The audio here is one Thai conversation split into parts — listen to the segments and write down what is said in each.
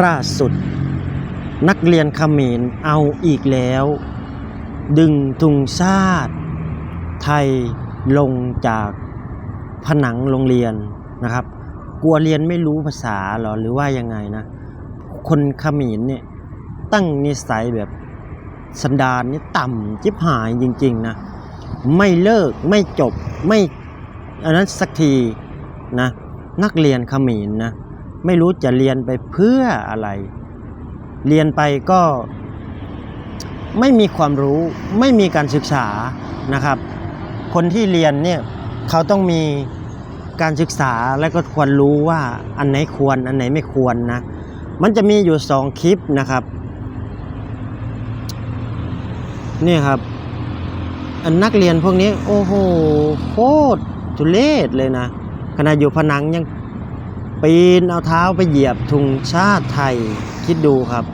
ล่าสุด นักเรียนเขมรเอาอีกแล้ว ดึงทุงชาติไทยลงจากผนังโรงเรียนนะครับ กลัวเรียนไม่รู้ภาษาหรอหรือว่ายังไงนะ คนเขมรเนี่ยตั้งนิสัยแบบสันดานนี่ต่ำจิบหายจริง ๆ นะ ไม่เลิกไม่จบไม่อันนั้นสักทีนะนักเรียนเขมรนะ ไม่รู้จะเรียนไปเพื่ออะไร เรียนไปก็ไม่มีความรู้ไม่มีการศึกษานะครับ คนที่เรียนเนี่ยเขาต้องมีการศึกษาและก็ควรรู้ว่าอันไหนควรอันไหนไม่ควรนะ มันจะมีอยู่สองคลิปนะครับ นี่ครับ อันนักเรียนพวกนี้ โอ้โหโคตรทุเลศเลยนะขณะอยู่ผนังยัง ปีนเอาเท้าไปเหยียบธงชาติไทยคิดดูครับ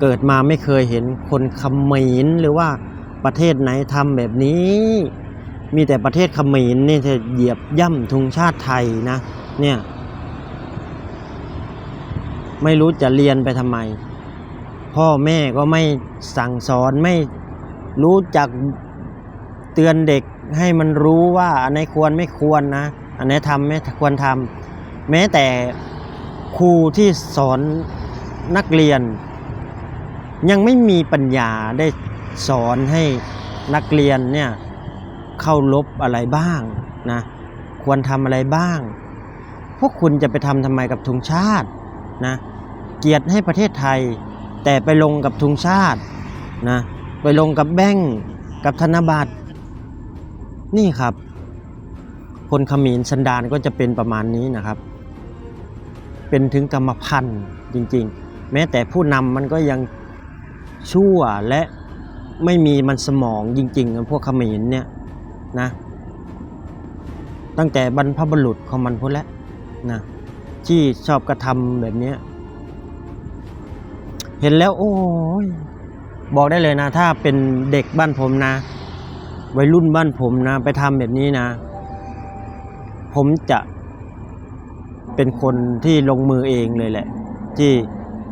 เกิดมาไม่เคยเห็นคนเขมรหรือว่าประเทศไหนทำแบบนี้ มีแต่ประเทศเขมรนี่จะเหยียบย่ำธงชาติไทยนะเนี่ยไม่รู้จะเรียนไปทำไม พ่อแม่ก็ไม่สั่งสอนไม่รู้จักเตือนเด็กให้มันรู้ว่าอันไหนควรไม่ควรนะ อันไหนทำไม่ควรทำแม้แต่ครูที่สอนนักเรียน ยังไม่มีปัญญาได้สอนให้นักเรียนเนี่ยเข้ารบอะไรบ้างนะควรทำอะไรบ้าง พวกคุณจะไปทำทำไมกับธงชาตินะเกียรติให้ประเทศไทย แต่ไปลงกับธงชาตินะไปลงกับแบงก์กับธนบัตรนี่ครับ คนขมรสันดานก็จะเป็นประมาณนี้นะครับ เป็นถึงกรรมพันธุ์จริงๆ แม้แต่ผู้นำมันก็ยังชั่วและไม่มีมันสมองจริงๆกันพวกขมรเนี่ยนะตั้งแต่บรรพบุรุษของมันพ้นแล้วนะที่ชอบกระทำแบบนี้เห็นแล้ว โอ้ยบอกได้เลยนะ ถ้าเป็นเด็กบ้านผมนะ วัยรุ่นบ้านผมนะ ไปทำแบบนี้นะ ผมจะเป็นคนที่ลงมือเองเลยแหละ ที่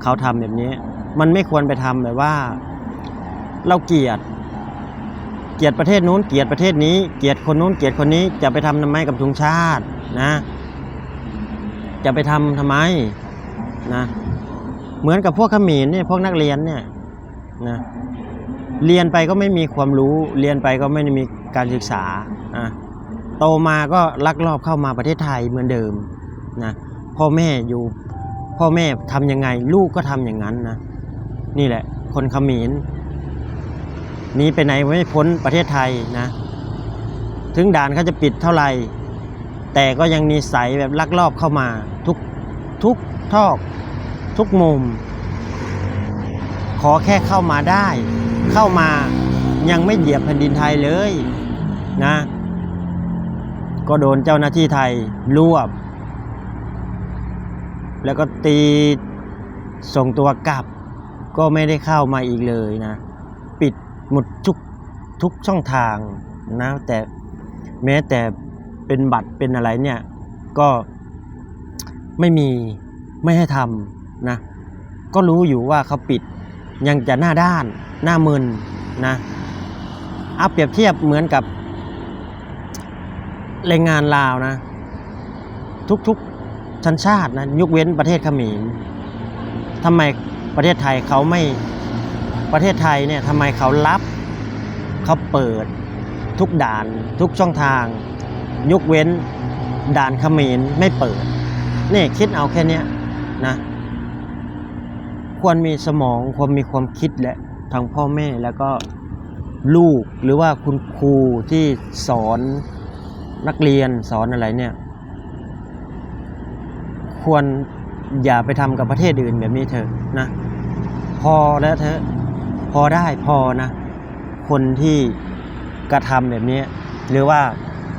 เขาทำแบบนี้ มันไม่ควรไปทำแบบว่า เราเกลียด เกลียดประเทศนู้นเกลียดประเทศนี้ เกลียดคนนู้นเกลียดคนนี้จะไปทำทำไมกับธงชาตินะ จะไปทำทำไมนะ เหมือนกับพวกขมรเนี่ยพวกนักเรียนเนี่ยนะเรียนไปก็ไม่มีความรู้ เรียนไปก็ไม่มีการศึกษาอะ โตมาก็ลักลอบเข้ามาประเทศไทยเหมือนเดิมนะพ่อแม่อยู่พ่อแม่ทำยังไง ลูกก็ทำอย่างนั้นนะนี่แหละ คนขมรหนีไปไหนไม่พ้นประเทศไทยนะ ถึงด่านเขาจะปิดเท่าไหร่ แต่ก็ยังมีสายแบบลักลอบเข้ามา ทุกทุกทอก ทุกมุม ขอแค่เข้ามาได้ เข้ามายังไม่เหยียบแผ่นดินไทยเลยนะ ก็โดนเจ้าหน้าที่ไทยรวบ แล้วก็ตีส่งตัวกลับ ก็ไม่ได้เข้ามาอีกเลยนะ ปิดหมดทุกทุกช่องทางนะแต่แม้แต่เป็นบัตรเป็นอะไรเนี่ย ก็ไม่มีไม่ให้ทำนะ ก็รู้อยู่ว่าเขาปิดยังจะหน้าด้านหน้ามึนนะเอาเปรียบเทียบเหมือนกับ แรงงานลาวนะ ทุกๆชั้นชาตินะยกเว้นประเทศเขมรทำไมประเทศไทยเขาไม่ประเทศไทยเนี่ยทำไมเขารับเขาเปิดทุกด่านทุกช่องทาง ยกเว้นด่านเขมรไม่เปิดนี่คิดเอาแค่นี้นะควรมีสมองควรมีความคิดแหละทางพ่อแม่แล้วก็ลูกหรือว่าคุณครูที่สอน นักเรียนสอนอะไรเนี่ย ควรอย่าไปทำกับประเทศอื่นแบบนี้เถอะนะ พอแล้วเถอะพอได้พอนะ คนที่กระทำแบบนี้ หรือว่า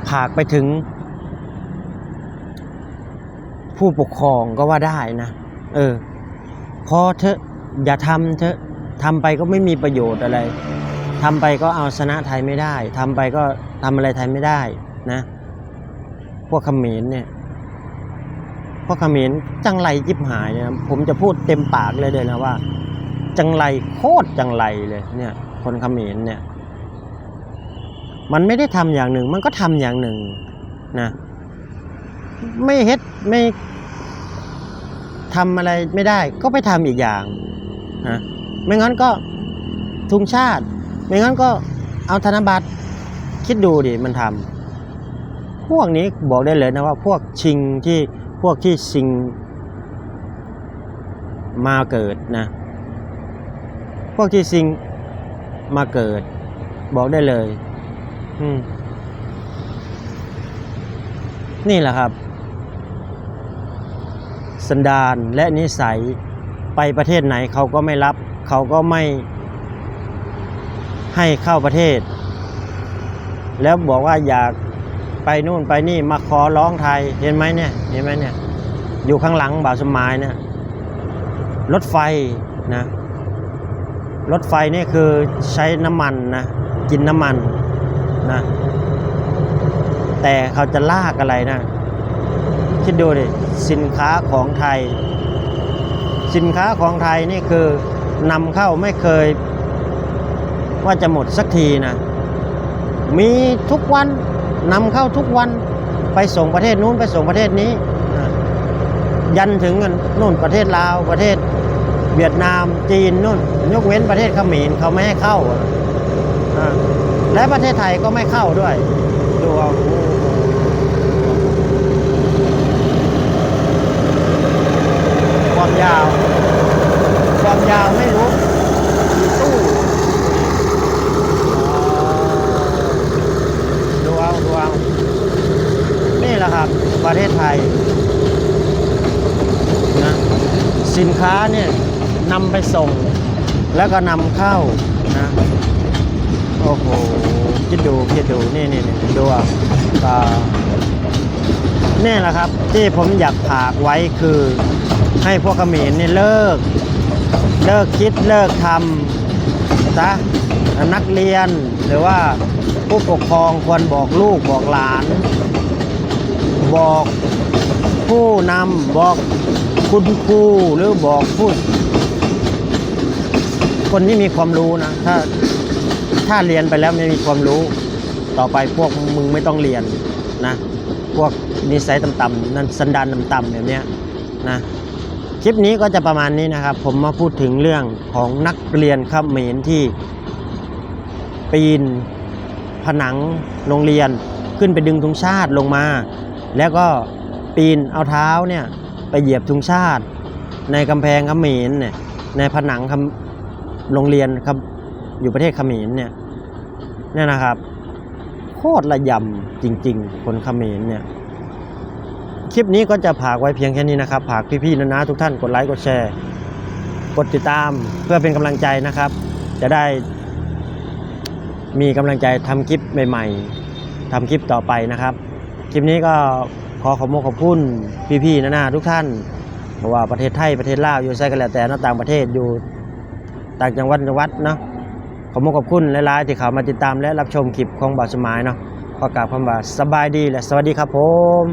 ผากไปถึง ผู้ปกครองก็ว่าได้นะ เออ พอเถอะอย่าทำเถอะทำไปก็ไม่มีประโยชน์อะไรทำไปก็เอาชนะไทยไม่ได้ทำไปก็ทำอะไรไทยไม่ได้นะ พวกเขมรเนี่ยพวกเขมรจังไรยิบหายเนี่ยผมจะพูดเต็มปากเลยเลยนะว่า จังไรโคตรจังไรเลยเนี่ย คนเขมรเนี่ย มันไม่ได้ทำอย่างหนึ่ง มันก็ทำอย่างหนึ่งนะไม่เฮ็ดไม่ทำอะไรไม่ได้ก็ไปทำอีกอย่างนะไม่งั้นก็ทุงชาติ ไม่งั้นก็เอาธนบัตรคิดดูดิมันทำ พวกนี้บอกได้เลยนะว่าพวกชิงที่พวกที่ชิงมาเกิดนะ พวกที่ชิงมาเกิด บอกได้เลยอืมนี่แหละครับ สันดานและนิสัยไปประเทศไหนเขาก็ไม่รับ เขาก็ไม่ให้เข้าประเทศ แล้วบอกว่าอยาก ไปนู่นไปนี่มาขอร้องไทยเห็นไหมเนี่ยเห็นไหมเนี่ย อยู่ข้างหลังบ่าวสมายเนี่ยรถไฟนะรถไฟนี่คือใช้น้ำมันนะกินน้ำมันนะแต่เขาจะลากอะไรนะ คิดดูดิสินค้าของไทย สินค้าของไทยนี่คือนำเข้าไม่เคย ว่าจะหมดสักทีนะ มีทุกวัน นำเข้าทุกวันไปส่งประเทศนู้นไปส่งประเทศนี้ ยันถึงนู่นประเทศลาวประเทศเวียดนามจีนนู่น ยกเว้นประเทศเขมรเขาไม่ให้เข้า และประเทศไทยก็ไม่เข้าด้วย ดูเอาความยาว ความยาวไม่รู้กี่ตู้อ๋อดูเอาดูเอานี่แหละครับ ประเทศไทยนะสิน ค้าเนี่ยนำไปส่ง แล้วก็นำเข้านะโอ้โหคิดดูคิดดูนี่นี่นี่ดูอะอ่านี่แหละครับที่ผมอยากผากไว้คือให้พวกเขมรนี่เลิก เลิกคิดเลิกทำซะนักเรียนหรือว่าผู้ปกครองควรบอกลูกบอกหลาน บอกผู้นำบอก คุณครูหรือบอกผู้คนที่มีความรู้นะ ถ้าถ้าเรียนไปแล้วไม่มีความรู้ ต่อไปพวกมึงไม่ต้องเรียนนะ พวกนิสัยต่ำๆนั่นสันดานต่ำๆแบบเนี้ยนะคลิปนี้ก็จะประมาณนี้นะครับ ผมมาพูดถึงเรื่องของนักเรียนเขมรที่ ปีน ผนังโรงเรียนขึ้นไปดึงธงชาติลงมา แล้วก็ปีนเอาเท้าเนี่ย ไปเหยียบธงชาติ ในกำแพงเขมรเนี่ยในผนังคำโรงเรียนครับอยู่ประเทศเขมรเนี่ยเนี่ยนะครับโคตรระยำจริง ๆ คนเขมรเนี่ยคลิปนี้ก็จะผากไว้เพียงแค่นี้นะครับผากพี่ๆนะนะทุกท่านกดไลค์กดแชร์ กดติดตามเพื่อเป็นกำลังใจนะครับ จะได้ มีกำลังใจทำคลิปใหม่ ๆทำคลิปต่อไปนะครับ คลิปนี้ก็ อขอบคุณขอบคุณพี่ๆนะนะทุกท่านเพราะว่าประเทศไทยประเทศลาวอยู่ใส่กันแล้วแต่นะต่างประเทศอยู่ต่างจังหวัดจังหวัดเนาะขอบคุณขอบคุณหลายๆที่เขามาติดตามและรับชมคลิปของบ่าวสมายเนาะขอกราบคำว่าสบายดีและสวัสดีครับผม